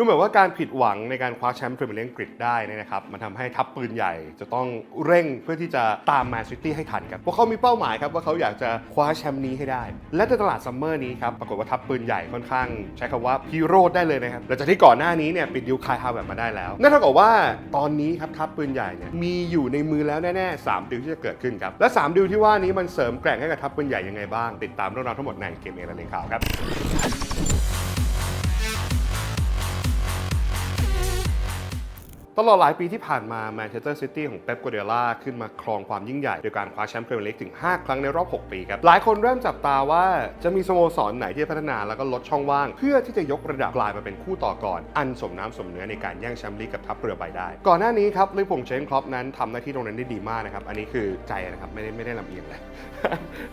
ดูเหมือนว่าการผิดหวังในการคว้าแชมป์พรีเมียร์ลีกอังกฤษได้เนยนะครับมันทำให้ทัพปืนใหญ่จะต้องเร่งเพื่อที่จะตามแมนซิตี้ให้ทันครับพวกเขามีเป้าหมายครับว่าเขาอยากจะคว้าแชมป์นี้ให้ได้ และในตลาดซัมเมอร์นี้ครับปรากฏว่าทัพปืนใหญ่ค่อนข้าง ใช้คำว่าพีโรดได้เลยนะครับหลังจากที่ก่อนหน้านี้เนี่ยปิดดิวคายฮาวเวิร์ดมาได้แล้วนั่นเท่ากับว่าตอนนี้ครับทัพปืนใหญ่เนี่ยมีอยู่ในมือแล้วแน่ๆ3ดิวที่จะเกิดขึ้นครับและ 3ดิวที่ว่านี้มันเสริมแกร่งให้กับทัพปืนใหญ่ยังไงบ้าง ติดตามเรื่องราวทั้งหมดในเกมเอเลงข่าวครับ ตลอดหลายปีที่ผ่านมาแมนเชสเตอร์ซิตี้ของเป๊ปกัวเดล่าขึ้นมาครองความยิ่งใหญ่โดยการคว้าแชมป์พรีเมียร์ลีกถึง 5 ครั้งในรอบ 6 ปีครับ หลายคนเริ่มจับตาว่าจะมีสโมสรไหนที่พัฒนาแล้วก็ลดช่องว่าง เพื่อที่จะยกระดับกลายมาเป็นคู่ต่อกรอันสมน้ำสมเนื้อในการแย่งแชมป์ลีกกับทัพเรือใบได้ ก่อนหน้านี้ครับลิเวอร์พูลเชนครอปนั้นทำหน้าที่ตรงนั้นได้ดีมากนะครับอันนี้คือใจนะครับไม่ได้ไม่ได้ลำเอียงเลย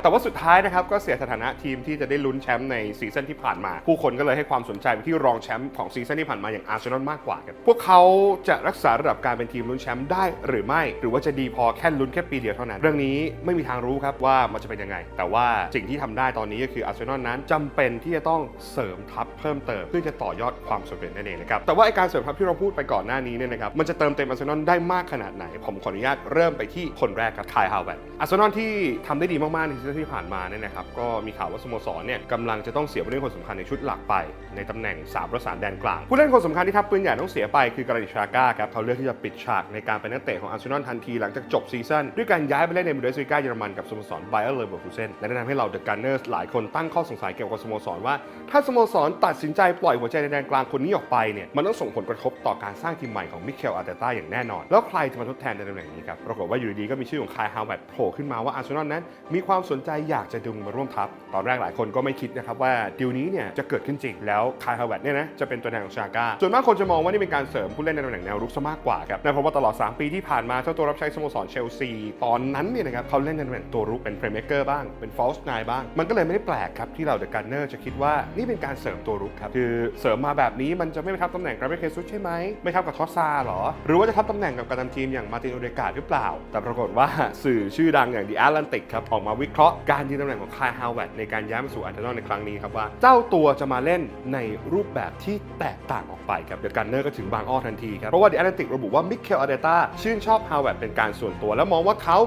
แต่ว่าสุดท้ายนะครับก็เสียสถานะทีมที่จะได้ลุ้นแชมป์ในซีซั่นที่ผ่านมา ผู้คนก็เลยให้ความสนใจไปที่รองแชมป์ของซีซั่นที่ผ่านมาอย่างอาร์เซนอลมากกว่าครับพวกเขาจะรักษาระดับการเป็นทีมลุ้นแชมป์ได้หรือไม่ หรือว่าจะดีพอแค่ลุ้นแค่ปีเดียวเท่านั้น เรื่องนี้ไม่มีทางรู้ครับว่ามันจะเป็นยังไง แต่ว่าสิ่งที่ทำได้ตอนนี้ก็คืออาร์เซนอลนั้นจำเป็นที่จะต้องเสริมทัพเพิ่มเติมเพื่อจะต่อยอดความสำเร็จนั่นเองนะครับแต่ว่าไอการเสริมทัพที่เราพูดไปก่อนหน้านี้เนี่ยนะครับมันจะเติมเต็มอาร์เซนอลได้มากขนาดไหน ผมขออนุญาตเริ่มไปที่คนแรกครับคายฮาวเวิร์ดอาร์เซนอลที่ทำได้ดีมากๆในซีซั่นที่ผ่านมาเนี่ยนะครับก็มีข่าวว่าสโมสรเนี่ยกำลังจะต้องเสียผู้เล่นคนสำคัญในชุดหลักไป ในตำแหน่งสามประสานแดนกลางผู้เล่นคนสำคัญที่ทัพปืนใหญ่ต้องเสียไปคือกราดิชาก้าครับเขาเลือกที่จะปิดฉากในการเป็นนักเตะของอาร์เซนอลทันทีหลังจากจบซีซั่นด้วยการย้ายไปเล่นในบูเดสลิก้าเยอรมันกับสโมสรไบเออร์เลเวอร์คูเซนและแนะนำให้เราเดอะการเนอร์สหลายคนตั้งข้อสงสัยเกี่ยวกับสโมสรว่า ถ้าสโมสรตัดสินใจปล่อยหัวใจในแดนกลางคนนี้ออกไปเนี่ยมันต้องส่งผลกระทบต่อการสร้างทีมใหม่ของมิเคลอาร์เตต้าอย่างแน่นอน แล้วใครจะมาทดแทนในตำแหน่งนี้ครับปรากฏว่าอยู่ดีๆก็มีชื่อของคายฮาวเวิร์ดโผล่ขึ้นมาว่าอาร์เซนอลนั้น มีความสนใจอยากจะดึงมาร่วมทัพตอนแรกหลายคนก็ไม่คิดนะครับว่าดีลนี้เนี่ยจะเกิดขึ้นจริงแล้วคายฮาวเวิร์ดเนี่ยนะจะเป็นตัวแทนของชาก้าส่วนมากคนจะมองว่านี่เป็นการเสริมผู้เล่นในตำแหน่งแนวรุกซะมากกว่าครับนั่นเพราะว่าตลอด 3 ปีที่ผ่านมาเจ้าตัวรับใช้สโมสรเชลซี ตอนนั้นเนี่ยนะครับเขาเล่นในตำแหน่งตัวรุกเป็นเพลย์เมเกอร์บ้างเป็นฟอลส์ไนบ้าง มันก็เลยไม่ได้แปลกครับที่เราเดอะกันเนอร์จะคิดว่านี่เป็นการเสริมตัวรุกครับคือเสริมมาแบบนี้มันจะไม่ไปทับตำแหน่งกราเบเคซุสใช่ไหมไม่ทับกับทอสซาหรอ หรือว่าจะทับตำแหน่งกับการนำทีมอย่างมาตินโอเดกาดหรือเปล่า แต่ปรากฏว่าสื่อชื่อดังอย่าง The Atlantic ครับออกมาวิเคราะห์การยืนตำแหน่งของคายฮาวเวิร์ดในการย้ายมาสู่อาร์เซนอลในครั้งนี้ครับว่าเจ้าตัวจะมาเล่นในรูปแบบที่แตกต่างออกไปครับเดอะกันเนอร์ก็ถึงบางอ้อทันทีครับเพราะว่า The Atlantic ระบุว่ามิเคลอาเดต้าชื่นชอบฮาวเวิร์ดเป็นการส่วนตัว และมองว่าเขา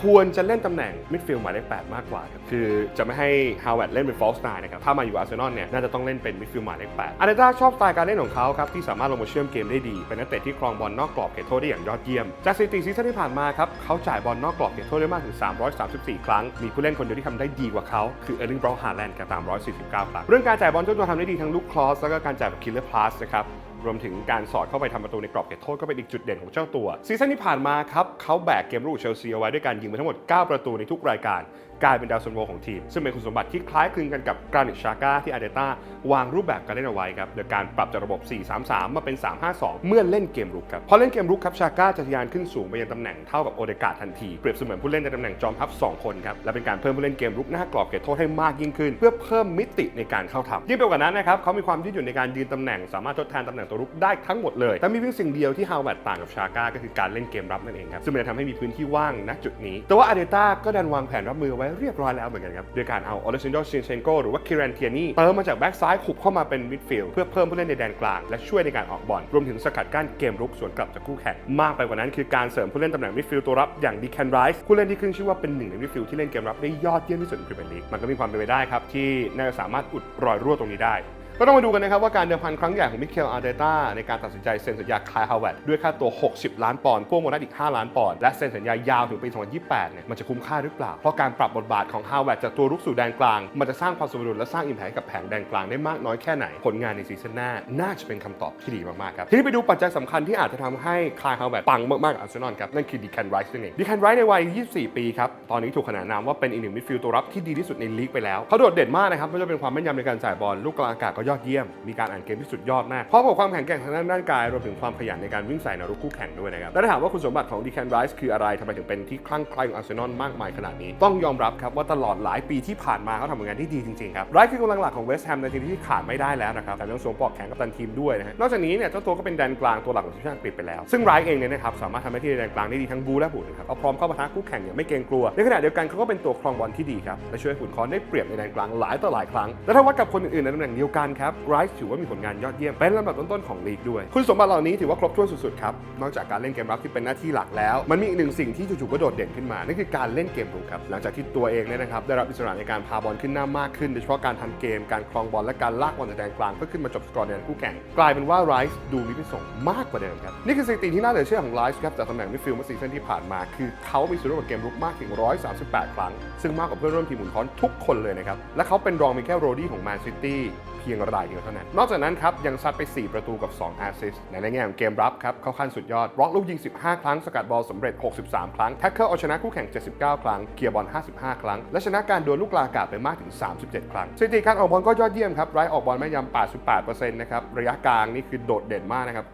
ควรจะเล่นตำแหน่งมิดฟิลด์หมายเลข8มากกว่าครับคือจะไม่ให้ฮาวเวิร์ดเล่นเป็นฟอลส์ไนนะครับถ้ามาอยู่อาร์เซนอลเนี่ยน่าจะต้องเล่นเป็นมิดฟิลด์หมายเลข8อาเดต้าชอบสไตล์การเล่นของเขาครับที่สามารถลงมาเชื่อมเกมได้ดี เป็นนักเตะที่ครองบอลนอกกรอบเขตโทษได้อย่างยอดเยี่ยม จากสถิติซีซั่นที่ผ่านมาครับเขาจ่ายบอลนอกกรอบเขตโทษได้มากถึง 334 ครั้ง มีผู้เล่นคนเดียวที่ทำได้ดีกว่าเขาคือเออร์ลิงบราวน์ฮาแลนด์กับ349 ครั้งเรื่องการจ่ายบอลเจ้าตัวทำได้ดีทั้งลูกคลอสแล้วก็การจ่ายแบบคิลเลอร์พลาสนะครับ รวมถึงการสอดเข้าไปทำประตูในกรอบเขตโทษก็เป็นอีกจุดเด่นของเจ้าตัวซีซั่นที่ผ่านมาครับเขาแบกเกมรุกเชลซีเอาไว้ด้วยการยิงไปทั้งหมด 9 ประตูในทุกรายการกลายเป็นดาวซันโวของทีม ซึ่งเป็นคุณสมบัติที่คล้ายคลึงกันกับกรานิชชาก้าที่อาเดต้าวางรูปแบบการเล่นเอาไว้ครับโดยการปรับจากระบบ 4-3-3 มาเป็น 3-5-2 เมื่อเล่นเกมรุกครับพอเล่นเกมรุกครับชาก้าจะทะยานขึ้นสูงไปยังตำแหน่งเท่ากับโอเดกาทันทีเปรียบเสมือนผู้เล่นในตำแหน่งจอมทัพสองคนครับและเป็นการเพิ่มผู้เล่นเกมรุกหน้ากรอบเขตโทษให้มากยิ่งขึ้น เพื่อเพิ่มมิติในการเข้าทำยิ่งไปกว่านั้นนะครับเขามีความยืดหยุ่นในการยืนตำแหน่งสามารถทดแทนตำแหน่งตัวรุกได้ทั้งหมดเลย แต่มีเพียงสิ่งเดียวที่ฮาวเวิร์ดต่างกับชาก้าก็คือการเล่นเกมรับนั่นเองครับซึ่งมันจะทำให้มีพื้นที่ว่างณจุดนี้ แต่ว่าอาเดต้าก็ดันวางแผนรับมือไว้เรียบร้อยแล้วเหมือนกันครับโดยการเอาออเลซินโดชินเชนโกหรือว่าคิรันเทียนี่เติมมาจากแบ็กซ้ายขุบเข้ามาเป็นมิดฟิลด์เพื่อเพิ่มผู้เล่นในแดนกลาง และช่วยในการออกบอลรวมถึงสกัดกั้นเกมรุกสวนกลับจากคู่แข่งมากไปกว่านั้นคือการเสริมผู้เล่นตำแหน่งมิดฟิลด์ตัวรับอย่างดีแคนไรส์ผู้เล่นที่ขึ้นชื่อว่าเป็นหนึ่งในมิดฟิลด์ที่เล่นเกมรับได้ยอดเยี่ยมที่สุดในพรีเมียร์ลีกมันก็มีความเป็นไปได้ครับที่น่าจะสามารถอุดรอยรั่วตรงนี้ได้ ก็ต้องมาดูกันนะครับว่าการเดิมพันครั้งใหญ่ของมิเคลอาร์เตต้าในการตัดสินใจเซ็นสัญญาคายฮาวเวิร์ดด้วยค่าตัว 60 ล้านปอนด์พ่วงโบนัสอีก 5 ล้านปอนด์และเซ็นสัญญายาวถึงปี 2028 เนี่ยมันจะคุ้มค่าหรือเปล่า เพราะการปรับบทบาทของฮาวเวิร์ดจากตัวรุกสู่แดนกลาง มันจะสร้างความสมดุลและสร้างอิมแพคกับแผงแดนกลางได้มากน้อยแค่ไหน ผลงานในซีซั่นหน้าน่าจะเป็นคำตอบที่ดีมากๆครับทีนี้ไปดูปัจจัยสำคัญที่อาจจะทำให้คายฮาวเวิร์ดปังมากๆกับอาร์เซนอลครับนั่นคือดีแคนไรส์นั่นเองดีแคนไรส์ในวัย 24 ปีครับตอนนี้ถูกขนานนามว่าเป็นอีกหนึ่งมิดฟิลด์ตัวรับที่ดีที่สุดในลีกไปแล้วเขาโดดเด่นมากนะครับไม่ว่าจะเป็นความแม่นยำในการจ่ายบอลลูกกลางอากาศก็ยอดเยี่ยม มีการอ่านเกมที่สุดยอดมากพร้อมกับความแข็งแกร่งทางด้านร่างกายรวมถึงความขยันในการวิ่งใส่นรุกคู่แข่งด้วยนะครับและถ้าถามว่าคุณสมบัติของดีแคนไรส์คืออะไรทำไมถึงเป็นที่คลั่งไคล้ของอาร์เซนอลมากมายขนาดนี้ ต้องยอมรับครับว่าตลอดหลายปีที่ผ่านมาเขาทำผลงานที่ดีจริงๆครับไรส์คือกำลังหลักของเวสต์แฮมในทีมที่ขาดไม่ได้แล้วนะครับแต่ยังสวมปลอกแขนกับตันทีมด้วยนะฮะนอกจากนี้เนี่ยเจ้าตัวก็เป็นแดนกลางตัวหลักของทีมชาติอังกฤษไปแล้ว ซึ่งไรส์เองเนี่ยนะครับสามารถทำหน้าที่แดนกลางได้ดีทั้งบูและบุนะครับเอาพร้อมเข้าปะทะคู่แข่งอย่างไม่เกรงกลัวในขณะเดียวกันเขาก็เป็นตัวครองบอลที่ดีครับและช่วยห้ขุนคอนได้เปรียบในแดนกลางหลายต่อหลายครั้งและถ้าวัดกับคนอื่นๆในตำแหน่งเดียวกันครับไรส์ถือว่ามีผลงานยอดเยี่ยมเป็นลำดับต้นๆของลีกด้วย คุณสมบัติเหล่านี้ถือว่าครบถ้วนสุดๆครับ นอกจากการเล่นเกมรับที่เป็นหน้าที่หลักแล้ว มันมีอีกหนึ่งสิ่งที่จู่ๆก็โดดเด่นขึ้นมา นั่นคือการเล่นเกมรุกครับ หลังจากที่ตัวเองเนี่ยนะครับได้รับอิสระในการพาบอลขึ้นหน้ามากขึ้น โดยเฉพาะการทำเกม การครองบอลและการลากบอลจากแดนกลางเพื่อขึ้นมาจบสกอร์ในแดนคู่แข่ง กลายเป็นว่าไรส์ดูมีพิษสงมากกว่าเดิมครับ นี่คือสถิติที่น่าเหลือเชื่อของไรส์ครับจากตำแหน่งมิดฟิลด์เมื่อซีซั่นที่ผ่านมา คือเขามีส่วนร่วมกับเกมรุกมากถึง 138 ครั้ง ซึ่งมากกว่าเพื่อนร่วมทีมหมุนค้อนทุกคนเลยนะครับ และเขาเป็นรองมีแค่โรดี้ของแมนซิตี้ พียงรายเดียวเท่านั้น นอกจากนั้นครับยังซัดไป 4 ประตูกับ 2 แอสซิสต์ในแง่ของเกมรับครับเข้าขั้นสุดยอดบล็อกลูกยิง 15 ครั้ง สกัดบอลสำเร็จ 63 ครั้ง แท็กเกิลเอาชนะคู่แข่ง 79 ครั้งเคลียร์บอล 55 ครั้ง และชนะการดวลลูกกลางอากาศไปมากถึง 37 ครั้งสถิติการออกบอลก็ยอดเยี่ยมครับไร้ออกบอลแม่นยำ 88%นะครับระยะกลางนี่คือโดดเด่นมากนะครับ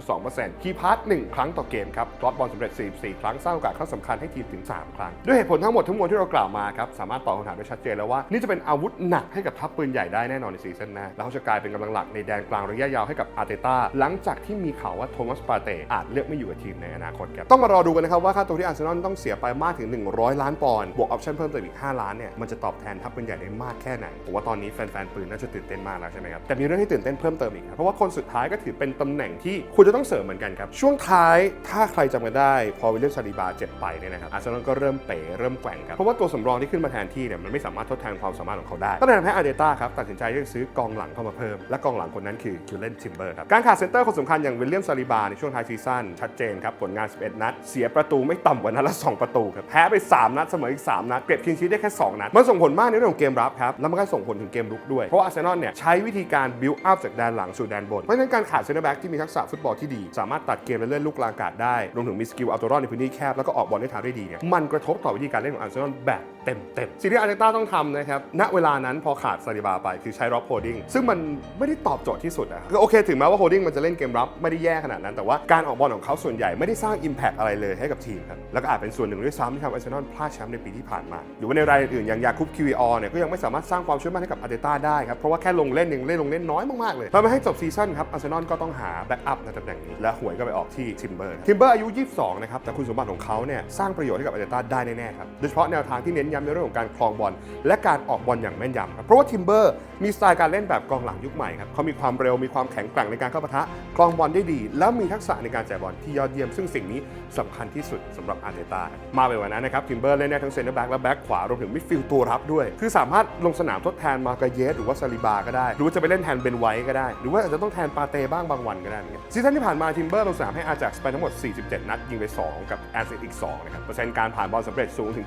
93.2%คีย์พาส1ครั้งต่อเกมครับกลอตบอลสำเร็จ 44 ครั้งสร้างโอกาสครั้งสำคัญให้ทีมถึง 3 ครั้ง ด้วยเหตุผลทั้งหมดทั้งมวลที่เรากล่าวมาครับสามารถตอบคำถามได้ชัดเจนแล้วว่านี่จะเป็นอาวุธหนักให้กับทัพปืนใหญ่ได้แน่นอนในซีซั่นหน้า แล้วเขาจะกลายเป็นกำลังหลักในแดนกลางระยะยาวให้กับอาร์เตต้าหลังจากที่มีข่าวว่าโทมัสปาเต้อาจเลือกไม่อยู่กับทีมในอนาคตครับต้องมารอดูกันนะครับว่าค่าตัวที่อาร์เซนอลต้องเสียไปมากถึง 100 ล้านปอนด์บวกออปชั่นเพิ่มเติมอีก 5 ล้านเนี่ยมันจะตอบแทนทัพปืนใหญ่ได้มากแค่ไหนผมว่าตอนนี้แฟนๆปืนน่าจะตื่นเต้นมากแล้วใช่ไหมครับแต่มีเรื่องที่ตื่นเต้นเพิ่มเติมอีกครับเพราะว่าคนสุดท้ายก็ถือเป็นตำแหน่งที่คุณจะต้องเสริมเหมือนกันครับช่วงท้ายถ้าใครจำกันได้พอวิลเลียมซาลิบาเจ็บไปเนี่ยนะครับอาร์เซนอลก็เริ่มเป๋เริ่มแกว่งครับเพราะว่าตัวสำรองที่ขึ้นมาแทนที่เนี่ยมันไม่สามารถทดแทนความสามารถของเขาได้ก็เลยทำให้อาร์เตต้าครับตัดสินใจที่จะซื้อกองหลังเข้ามาเพิ่ม และกองหลังคนนั้นคือคิวเลนทิมเบอร์ครับ การขาดเซนเตอร์คนสำคัญอย่างวิลเลียมซาลิบาในช่วงท้ายซีซั่นชัดเจนครับ ผลงาน 11 นัด เสียประตูไม่ต่ำกว่านัดละ 2 ประตูครับ แพ้ไป 3 นัด เสมออีก 3 นัด เก็บคินชีได้แค่ 2 นัด มันส่งผลมากในเรื่องของเกมรับครับ แล้วมันก็ส่งผลถึงเกมรุกด้วย เพราะอาร์เซนอลเนี่ยใช้วิธีการบิวอัพจากแดนหลังสู่แดนบน เพราะฉะนั้นการขาดเซนเตอร์แบ็กที่มีทักษะฟุตบอลที่ดีสามารถตัดเกมและเล่นลูกกลางอากาศได้รวมถึงมีสกิลเอาตัวรอดในพื้นที่แคบแล้วก็ออกบอลได้ทางได้ดีเนี่ยมันกระทบต่อวิธีการเล่นของอาร์เซนอลแบบเต็มๆสิ่งที่อาร์เตต้าต้องทำนะครับณเวลานั้นพอขาดซาลิบาไปคือใช้ร็อบโดิ้งซึ่งมันไม่ได้ตอบโจทย์ที่สุดอะคือโอเคถึงแม้ว่าโฮดิ้งมันจะเล่นเกมรับไม่ได้แย่ขนาดนั้น แต่ว่าการออกบอลของเขาส่วนใหญ่ไม่ได้สร้าง Impact อะไรเลยให้กับทีมครับแล้วก็อาจเป็นส่วนหนึ่งด้วยซ้ำที่ทำอาร์เซนอลพลาดแชมป์ในปีที่ผ่านมา หรือว่าในรายอื่นอย่างยาคุปคิวออเนี่ยก็ยังไม่สามารถสร้างความเชื่อมั่นให้กับอาร์เตต้าได้ครับเพราะว่าแค่ลงเล่นยังเล่นลงเล่นน้อยมากๆเลยทำให้จบซีซั่นครับอาร์เซนอลก็ต้องหาแบ็กอัพในตำแหน่งนี้และหวยก็ไปออกที่ทิมเบอร์ทิมเบอร์อายุ 22 นะครับแต่คุณสมบัติของเขาเนี่ยสร้างประโยชน์ให้กับอาร์เตต้าได้แน่ๆครับโดยเฉพาะแนวทางที่เน้นย้ำในเรื่องของการครองบอลและการออกบอลอย่างแม่นยำครับเพราะว่าทิมเบอร์มีสไตล์การเล่นแบบกองหลังยุคใหม่ครับเขามีความเร็วมีความแข็งแกร่งในการเข้าปะทะครองบอลได้ดี แล้วมีทักษะในการจ่ายบอลที่ยอดเยี่ยม ซึ่งสิ่งนี้สำคัญที่สุดสำหรับอาร์เตต้ามาไปกว่านั้นนะครับทิมเบอร์เล่นได้ทั้งเซนเตอร์แบ็กและแบ็กขวารวมถึงมิดฟิลด์ตัวรับด้วย คือสามารถลงสนามทดแทนมาร์กเยสหรือว่าซาลิบาก็ได้ หรือว่าจะไปเล่นแทนเบนไวท์ก็ได้ หรือว่าอาจจะต้องแทนปาเต้บ้างบางวันก็ได้เหมือนกันซีซั่นที่ผ่านมาทิมเบอร์ลงสนามให้อาจากไปทั้งหมด 47 นัดยิงไป 2 กับแอนซิตอีก2นะครับเปอร์เซ็นต์การผ่านบอลสำเร็จสูงถึง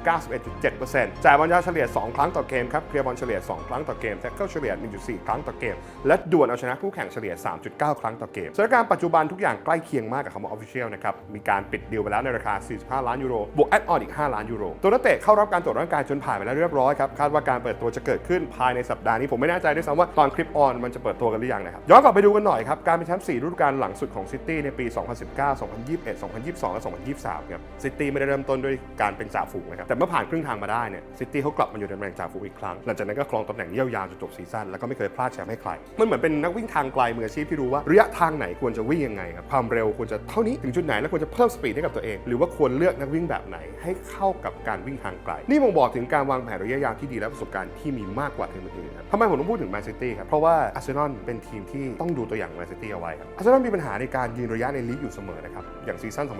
91.7%จ่ายบอลยาวเฉลี่ย 2 ครั้งต่อเกมครับเคลียร์บอลเฉลี่ย 2 ครั้งต่อเกมแท็กเกิลเฉลี่ย1.4ครั้งต่อเกม และดวลเอาชนะคู่แข่งเฉลี่ย 3.9 ครั้งต่อเกมสถานการณ์ปัจจุบันทุกอย่างใกล้เคียงมากกับคำว่า official นะครับ มีการปิดดีลไปแล้วในราคา 45 ล้านยูโร บวกแอดออนอีก 5 ล้านยูโร ตัวนักเตะเข้ารับการตรวจร่างกายจนผ่านไปแล้วเรียบร้อยครับ คาดว่าการเปิดตัวจะเกิดขึ้นภายในสัปดาห์นี้ ผมไม่แน่ใจด้วยซ้ำว่าตอนคลิปออนมันจะเปิดตัวกันหรือยังนะครับ ย้อนกลับไปดูกันหน่อยครับ การเป็นแชมป์4ฤดูกาลหลังสุดของซิตี้ในปี 2019 2021 2022 และ 2023 ครับ ซิตี้ไม่ได้เริ่มต้นด้วยการเป็นจ่าฝูงนะครับ แต่เมื่อผ่านครึ่งทางมาได้เนี่ย ซิตี้เขากลับมาอยู่ในตำแหน่งจ่าฝูงอีกครั้ง หลังจากนั้นก็ครองตำแหน่งยาวๆจนจบซีซั่นแล้วก็ไม่เคยพลาดแชมป์ให้ใคร มันเหมือนเป็นนักวิ่งทางไกลมืออาชีพที่รู้ว่าระยะทางไหนควรจะวิ่งยังไงครับความเร็วควรจะเท่านี้ถึงจุดไหนแล้วควรจะเพิ่มสปีดให้กับตัวเอง หรือว่าควรเลือกนักวิ่งแบบไหนให้เข้ากับการวิ่งทางไกล นี่บ่งบอกถึงการวางแผนระยะยาวที่ดีและประสบการณ์ที่มีมากกว่าทีมอื่นครับทำไมผมต้องพูดถึงแมนซิตี้ครับเพราะว่าอาร์เซนอลเป็นทีมที่ต้องดูตัวอย่างแมนซิตี้เอาไว้ครับอาร์เซนอลมีปัญหาในการยืนระยะในลีกอยู่เสมอนะครับอย่างซีซั่น 2021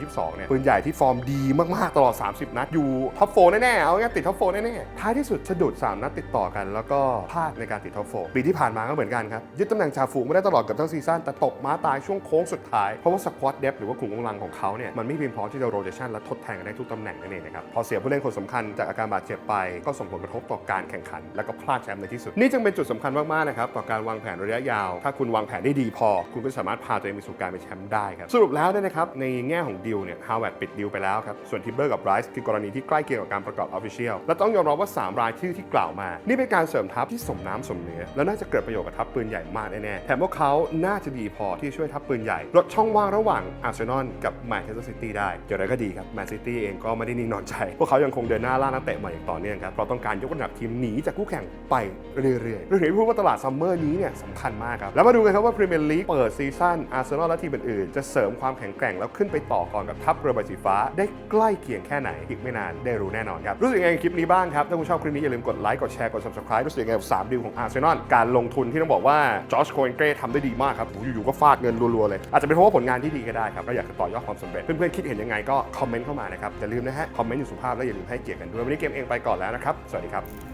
2022 เนี่ยปืนใหญ่ที่ฟอร์มดีมากๆตลอด 30 นัดอยู่ท็อปโฟแน่ๆเอาง่ายติดท็อปโฟแน่ๆท้ายที่สุดสะดุด 3 นัดติดต่อกัน แล้วก็พลาดในการติดท็อปโฟปีที่ผ่านมาก็เหมือนกันครับ ยึดตำแหน่งจ่าฝูงไม่ได้ตลอดกับทั้งซีซั่นแต่ตกม้าตายช่วงโค้งสุดท้าย เพราะว่าสควอตเดฟหรือว่ากลุ่มกำลังของเขาเนี่ยมันไม่เพียงพอที่จะโรเตชันและทดแทนกันได้ทุกตำแหน่งนั่นเองนะครับพอเสียผู้เล่นคนสำคัญจากอาการบาดเจ็บไปก็ส่งผลกระทบต่อการแข่งขัน แล้วก็พลาดแชมป์ในที่สุด นี่จึงเป็นจุดสำคัญมากๆนะครับต่อการวางแผนระยะยาว ถ้าคุณวางแผนได้ดีพอ คุณก็สามารถพาตัวเองไปสู่การเป็นแชมป์ได้ครับสรุปแล้วเนี่ยนะครับในแง่ของดิวเนี่ยฮาวเวิร์ดปิดดิวไปแล้วครับส่วนทิมเบอร์กับไรส์คือกรณีที่ใกล้เคียงกับการประกอบออฟฟิเชียลและต้องยอมรับว่า 3 รายชื่อที่กล่าวมา นี่เป็นการเสริมทัพที่สมน้ำสมเนื้อ และน่าจะเกิดประโยชน์กับทัพปืนใหญ่มากแน่ๆแถมพวกเขาน่าจะดีพอที่ช่วยทัพปืนใหญ่ ลดช่องว่างระหว่างอาร์เซนอลกับแมนเชสเตอร์ซิตี้ได้อย่างไรก็ดีครับแมนซิตี้เองก็ไม่ได้นิ่งนอนใจ พวกเขายังคงเดินหน้าล่านักเตะใหม่อย่างต่อเนื่องครับเพราะต้องการยกระดับทีมหนีจากคู่แข่งไปเรื่อยๆเรื่องนี้พูดว่าตลาดซัมเมอร์นี้เนี่ยสำคัญมากครับแล้วมาดูกันครับว่าพรีเมียร์ลีกเปิดซีซั่นอาร์เซนอลและทีมอื่นๆจะเสริมความแข็งแกร่งแล้วขึ้นไปต่อกรกับทัพเรือใบสีฟ้า ได้ใกล้เคียงแค่ไหนอีกไม่นานได้รู้แน่นอนครับรู้สึกยังไงคลิปนี้บ้างครับถ้าคุณชอบคลิปนี้อย่าลืมกดไลค์กดแชร์กด subscribe รู้สึกยังไงกับสามดิวของอาร์ร์เซนอลการลงทุนที่ต้องบอกว่าจอชโคเอนเกรทำได้ดีมากครับโอ้โหอยู่ๆก็ฟาดเงินรัวๆเลย อาจจะเป็นเพราะว่าผลงานที่ดีก็ได้ครับก็อยากจะต่อยอดความสำเร็จ เพื่อนๆคิดเห็นยังไงก็คอมเมนต์เข้ามานะครับอย่าลืมนะฮะคอมเมนต์อยู่สุภาพและอย่าลืมให้เกียรติกันด้วยวันนี้เกมเองไปก่อนแล้วนะครับสวัสดีครับ